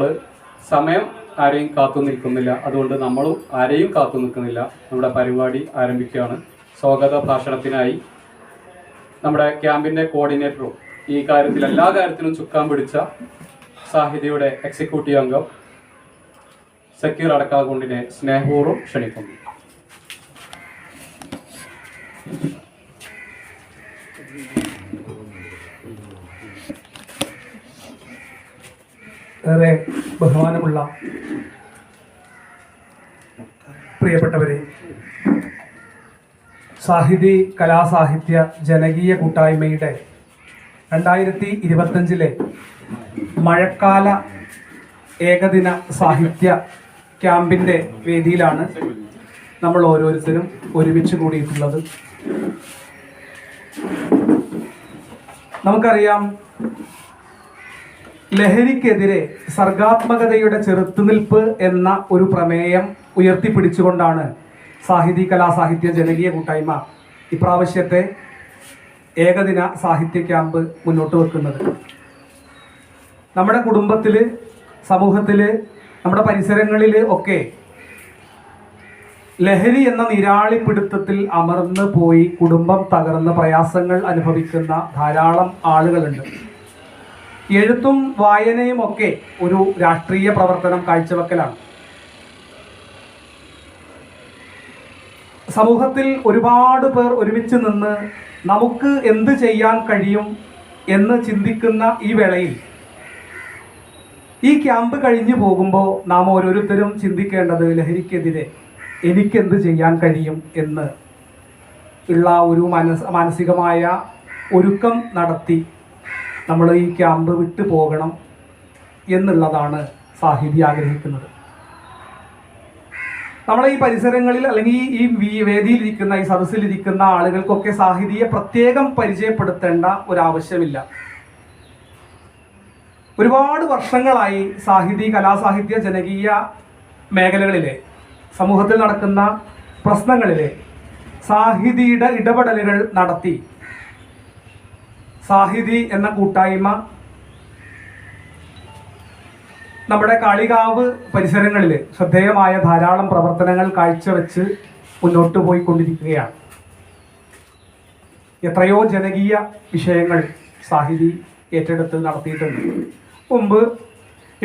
നമ്മൾ സമയം ആരെയും കാത്തു നിൽക്കുന്നില്ല. അതുകൊണ്ട് നമ്മളും ആരെയും കാത്തു നിൽക്കുന്നില്ല. നമ്മുടെ പരിപാടി ആരംഭിക്കുകയാണ്. സ്വാഗത ഭാഷണത്തിനായി നമ്മുടെ ക്യാമ്പിന്റെ കോർഡിനേറ്ററും ഈ കാര്യത്തിൽ എല്ലാ കാര്യത്തിലും ചുക്കാൻ പിടിച്ച സാഹിതിയുടെ എക്സിക്യൂട്ടീവ് അംഗം സക്കീർ അടക്കാകുണ്ടിനെ സ്നേഹപൂർവം ക്ഷണിക്കുന്നു. ഏറെ ബഹുമാനമുള്ള പ്രിയപ്പെട്ടവരെ സാഹിതി കലാസാഹിത്യ ജനകീയ കൂട്ടായ്മയുടെ രണ്ടായിരത്തി ഇരുപത്തഞ്ചിലെ മഴക്കാല ഏകദിന സാഹിത്യ ക്യാമ്പിന്റെ വേദിയിലാണ് നമ്മൾ ഓരോരുത്തരും ഒരുമിച്ച് കൂടിയിട്ടുള്ളത്. നമുക്കറിയാം ലഹരിക്കെതിരെ സർഗാത്മകതയുടെ ചെറുത്തുനിൽപ്പ് എന്ന ഒരു പ്രമേയം ഉയർത്തിപ്പിടിച്ചുകൊണ്ടാണ് സാഹിതി കലാസാഹിത്യ ജനകീയ കൂട്ടായ്മ ഇപ്രാവശ്യത്തെ ഏകദിന സാഹിത്യ ക്യാമ്പ് മുന്നോട്ട് വെക്കുന്നത്. നമ്മുടെ കുടുംബത്തിൽ സമൂഹത്തിൽ നമ്മുടെ പരിസരങ്ങളിൽ ഒക്കെ ലഹരി എന്ന നിരാളിപ്പിടുത്തത്തിൽ അമർന്ന് പോയി കുടുംബം തകർന്ന് പ്രയാസങ്ങൾ അനുഭവിക്കുന്ന ധാരാളം ആളുകളുണ്ട്. എഴുത്തും വായനയും ഒക്കെ ഒരു രാഷ്ട്രീയ പ്രവർത്തനം കാഴ്ചവെക്കലാണ്. സമൂഹത്തിൽ ഒരുപാട് പേർ ഒരുമിച്ച് നിന്ന് നമുക്ക് എന്ത് ചെയ്യാൻ കഴിയും എന്ന് ചിന്തിക്കുന്ന ഈ വേളയിൽ ഈ ക്യാമ്പ് കഴിഞ്ഞു പോകുമ്പോൾ നാം ഓരോരുത്തരും ചിന്തിക്കേണ്ടത് ലഹരിക്കെതിരെ എനിക്കെന്ത് ചെയ്യാൻ കഴിയും എന്ന് ഉള്ള ഒരു മനസ് മാനസികമായ ഒരുക്കം നടത്തി നമ്മൾ ഈ ക്യാമ്പ് വിട്ടു പോകണം എന്നുള്ളതാണ് സാഹിതി ആഗ്രഹിക്കുന്നത്. നമ്മളെ ഈ പരിസരങ്ങളിൽ അല്ലെങ്കിൽ ഈ വേദിയിലിരിക്കുന്ന ഈ സദസ്സിലിരിക്കുന്ന ആളുകൾക്കൊക്കെ സാഹിതിയെ പ്രത്യേകം പരിചയപ്പെടുത്തേണ്ട ഒരാവശ്യമില്ല. ഒരുപാട് വർഷങ്ങളായി സാഹിതി കലാസാഹിത്യ ജനകീയ മേഖലകളിലെ സമൂഹത്തിൽ നടക്കുന്ന പ്രശ്നങ്ങളിലെ സാഹിതിയുടെ ഇടപെടലുകൾ നടത്തി സാഹിതി എന്ന കൂട്ടായ്മ നമ്മുടെ കാളികാവ് പരിസരങ്ങളിൽ ശ്രദ്ധേയമായ ധാരാളം പ്രവർത്തനങ്ങൾ കാഴ്ചവെച്ച് മുന്നോട്ട് പോയിക്കൊണ്ടിരിക്കുകയാണ്. എത്രയോ ജനകീയ വിഷയങ്ങൾ സാഹിതി ഏറ്റെടുത്ത് നടത്തിയിട്ടുണ്ട്. മുമ്പ്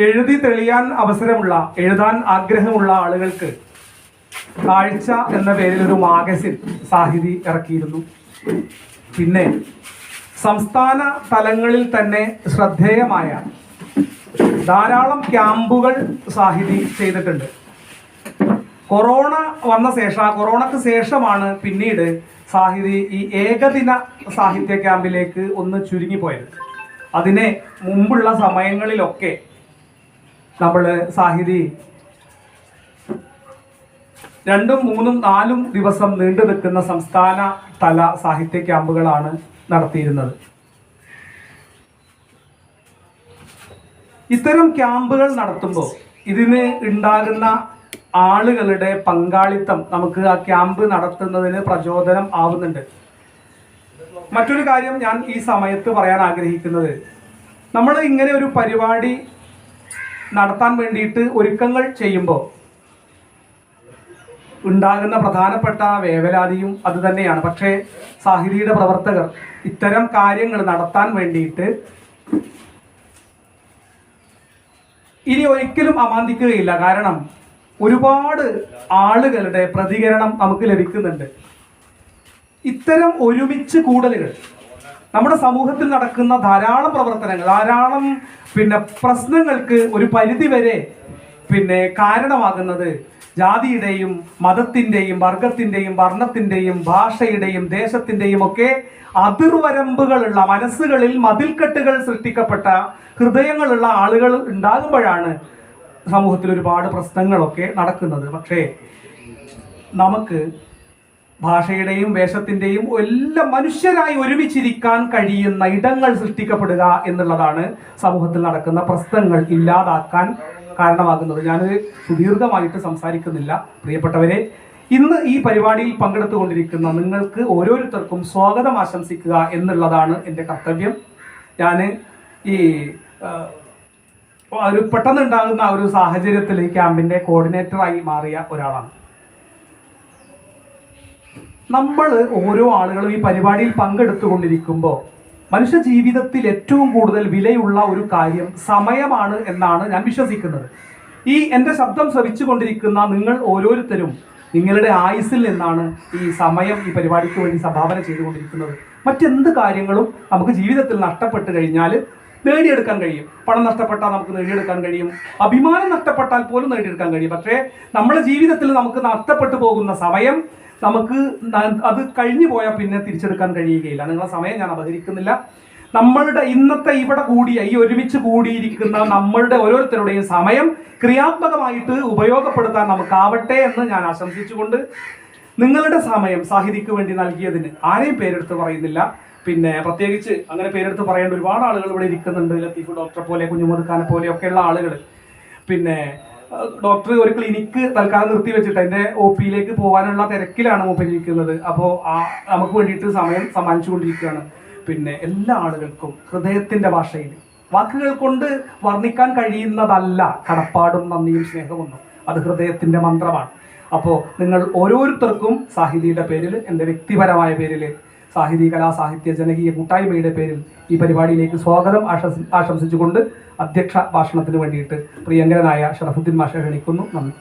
എഴുതി തെളിയാൻ അവസരമുള്ള എഴുതാൻ ആഗ്രഹമുള്ള ആളുകൾക്ക് കാഴ്ച എന്ന പേരിൽ ഒരു മാഗസിൻ സാഹിതി ഇറക്കിയിരുന്നു. പിന്നെ സംസ്ഥാന തലങ്ങളിൽ തന്നെ ശ്രദ്ധേയമായ ധാരാളം ക്യാമ്പുകൾ സാഹിതി ചെയ്തിട്ടുണ്ട്. കൊറോണ വന്ന ശേഷം കൊറോണക്ക് ശേഷമാണ് പിന്നീട് സാഹിതി ഈ ഏകദിന സാഹിത്യ ക്യാമ്പിലേക്ക് ഒന്ന് ചുരുങ്ങിപ്പോയത്. അതിനെ മുമ്പുള്ള സമയങ്ങളിലൊക്കെ നമ്മൾ സാഹിതി രണ്ടും മൂന്നും നാലും ദിവസം നീണ്ടു നിൽക്കുന്ന സംസ്ഥാന തല സാഹിത്യ ക്യാമ്പുകളാണ് നടത്തിയിരുന്നത്. ഇത്തരം ക്യാമ്പുകൾ നടത്തുമ്പോൾ ഇതിന് ഉണ്ടാകുന്ന ആളുകളുടെ പങ്കാളിത്തം നമുക്ക് ആ ക്യാമ്പ് നടത്തുന്നതിന് പ്രചോദനം ആവുന്നുണ്ട്. മറ്റൊരു കാര്യം ഞാൻ ഈ സമയത്ത് പറയാൻ ആഗ്രഹിക്കുന്നത്. നമ്മൾ ഇങ്ങനെ ഒരു പരിപാടി നടത്താൻ വേണ്ടിയിട്ട് ഒരുക്കങ്ങൾ ചെയ്യുമ്പോൾ ഉണ്ടാകുന്ന പ്രധാനപ്പെട്ട വേവലാതിയും അതുതന്നെയാണ് പക്ഷേ സാഹിതിയുടെ പ്രവർത്തകർ ഇത്തരം കാര്യങ്ങൾ നടത്താൻ വേണ്ടിയിട്ട് ഇനി ഒരിക്കലും അമാന്തിക്കുകയില്ല. കാരണം ഒരുപാട് ആളുകളുടെ പ്രതികരണം നമുക്ക് ലഭിക്കുന്നുണ്ട്. ഇത്തരം ഒരുമിച്ച് കൂടലുകൾ നമ്മുടെ സമൂഹത്തിൽ നടക്കുന്ന ധാരാളം പ്രവർത്തനങ്ങൾ ധാരാളം പിന്നെ പ്രശ്നങ്ങൾക്ക് ഒരു പരിധി വരെ പിന്നെ കാരണമാകുന്നത് ജാതിയുടെയും മതത്തിന്റെയും വർഗത്തിന്റെയും വർണത്തിന്റെയും ഭാഷയുടെയും ദേശത്തിന്റെയും ഒക്കെ അതിർവരമ്പുകളുള്ള മനസ്സുകളിൽ മതിൽക്കെട്ടുകൾ സൃഷ്ടിക്കപ്പെട്ട ഹൃദയങ്ങളുള്ള ആളുകൾ ഉണ്ടാകുമ്പോഴാണ് സമൂഹത്തിൽ ഒരുപാട് പ്രശ്നങ്ങളൊക്കെ നടക്കുന്നത്. പക്ഷേ നമുക്ക് ഭാഷയുടെയും വേഷത്തിന്റെയും എല്ലാം മനുഷ്യരായി ഒരുമിച്ചിരിക്കാൻ കഴിയുന്ന ഇടങ്ങൾ സൃഷ്ടിക്കപ്പെടുക എന്നുള്ളതാണ് സമൂഹത്തിൽ നടക്കുന്ന പ്രശ്നങ്ങൾ ഇല്ലാതാക്കാൻ കാരണമാകുന്നത്. ഞാൻ സുദീർഘമായിട്ട് സംസാരിക്കുന്നില്ല. പ്രിയപ്പെട്ടവരെ ഇന്ന് ഈ പരിപാടിയിൽ പങ്കെടുത്തുകൊണ്ടിരിക്കുന്ന നിങ്ങൾക്ക് ഓരോരുത്തർക്കും സ്വാഗതം ആശംസിക്കുക എന്നുള്ളതാണ് എന്റെ കർത്തവ്യം. ഞാൻ ഈ ഒരു പെട്ടെന്നുണ്ടാകുന്ന ഒരു സാഹചര്യത്തിൽ ഈ ക്യാമ്പിന്റെ കോർഡിനേറ്ററായി മാറിയ ഒരാളാണ്. നമ്മൾ ഓരോ ആളുകളും ഈ പരിപാടിയിൽ പങ്കെടുത്തുകൊണ്ടിരിക്കുമ്പോൾ മനുഷ്യ ജീവിതത്തിൽ ഏറ്റവും കൂടുതൽ വിലയുള്ള ഒരു കാര്യം സമയമാണ് എന്നാണ് ഞാൻ വിശ്വസിക്കുന്നത്. ഈ എന്റെ ശബ്ദം ശ്രവിച്ചുകൊണ്ടിരിക്കുന്ന നിങ്ങൾ ഓരോരുത്തരും നിങ്ങളുടെ ആയുസ്സിൽ നിന്നാണ് ഈ സമയം ഈ പരിപാടിക്ക് വേണ്ടി സംഭാവന ചെയ്തുകൊണ്ടിരിക്കുന്നത്. മറ്റെന്ത് കാര്യങ്ങളും നമുക്ക് ജീവിതത്തിൽ നഷ്ടപ്പെട്ട് കഴിഞ്ഞാൽ നേടിയെടുക്കാൻ കഴിയും. പണം നഷ്ടപ്പെട്ടാൽ നമുക്ക് നേടിയെടുക്കാൻ കഴിയും. അഭിമാനം നഷ്ടപ്പെട്ടാൽ പോലും നേടിയെടുക്കാൻ കഴിയും. പക്ഷേ നമ്മുടെ ജീവിതത്തിൽ നമുക്ക് നഷ്ടപ്പെട്ടു പോകുന്ന സമയം നമുക്ക് അത് കഴിഞ്ഞു പോയാൽ പിന്നെ തിരിച്ചെടുക്കാൻ കഴിയുകയില്ല. നിങ്ങളെ സമയം ഞാൻ അപഹരിക്കുന്നില്ല. നമ്മളുടെ ഇന്നത്തെ ഇവിടെ കൂടിയ ഈ ഒരുമിച്ച് കൂടിയിരിക്കുന്ന നമ്മളുടെ ഓരോരുത്തരുടെയും സമയം ക്രിയാത്മകമായിട്ട് ഉപയോഗപ്പെടുത്താൻ നമുക്കാവട്ടെ എന്ന് ഞാൻ ആശംസിച്ചുകൊണ്ട് നിങ്ങളുടെ സമയം സാഹിതിക്ക് വേണ്ടി നൽകിയതിന് ആരെയും പേരെടുത്ത് പറയുന്നില്ല. പിന്നെ പ്രത്യേകിച്ച് അങ്ങനെ പേരെടുത്ത് പറയേണ്ട ഒരുപാട് ആളുകൾ ഇവിടെ ഇരിക്കുന്നുണ്ട്. ലത്തീഫ് ഡോക്ടറെ പോലെ കുഞ്ഞുമത് പോലെ ഒക്കെയുള്ള ആളുകൾ. പിന്നെ ഡോക്ടർ ഒരു ക്ലിനിക്ക് തൽക്കാലം നിർത്തി വെച്ചിട്ട് അതിന്റെ ഒ പിയിലേക്ക് പോകാനുള്ള തിരക്കിലാണ് മൂപ്പര് ഇരിക്കുന്നത്. അപ്പോൾ ആ നമുക്ക് വേണ്ടിയിട്ട് സമയം സമ്മാനിച്ചുകൊണ്ടിരിക്കുകയാണ്. പിന്നെ എല്ലാ ആളുകൾക്കും ഹൃദയത്തിന്റെ ഭാഷയിൽ വാക്കുകൾ കൊണ്ട് വർണിക്കാൻ കഴിയുന്നതല്ല കടപ്പാടും നന്ദിയും സ്നേഹമൊന്നും. അത് ഹൃദയത്തിന്റെ മന്ത്രമാണ്. അപ്പോൾ നിങ്ങൾ ഓരോരുത്തർക്കും സാഹിതിയുടെ പേരിൽ എന്റെ വ്യക്തിപരമായ പേരിൽ സാഹിതി കലാ സാഹിത്യ ജനകീയ കൂട്ടായ്മയുടെ പേരിൽ ഈ പരിപാടിയിലേക്ക് സ്വാഗതം ആശംസി ആശംസിച്ചുകൊണ്ട് അധ്യക്ഷ ഭാഷണത്തിന് വേണ്ടിയിട്ട് പ്രിയങ്കരനായ ഷറഫുദ്ദീൻ മാഷ ക്ഷണിക്കുന്നു. നന്ദി.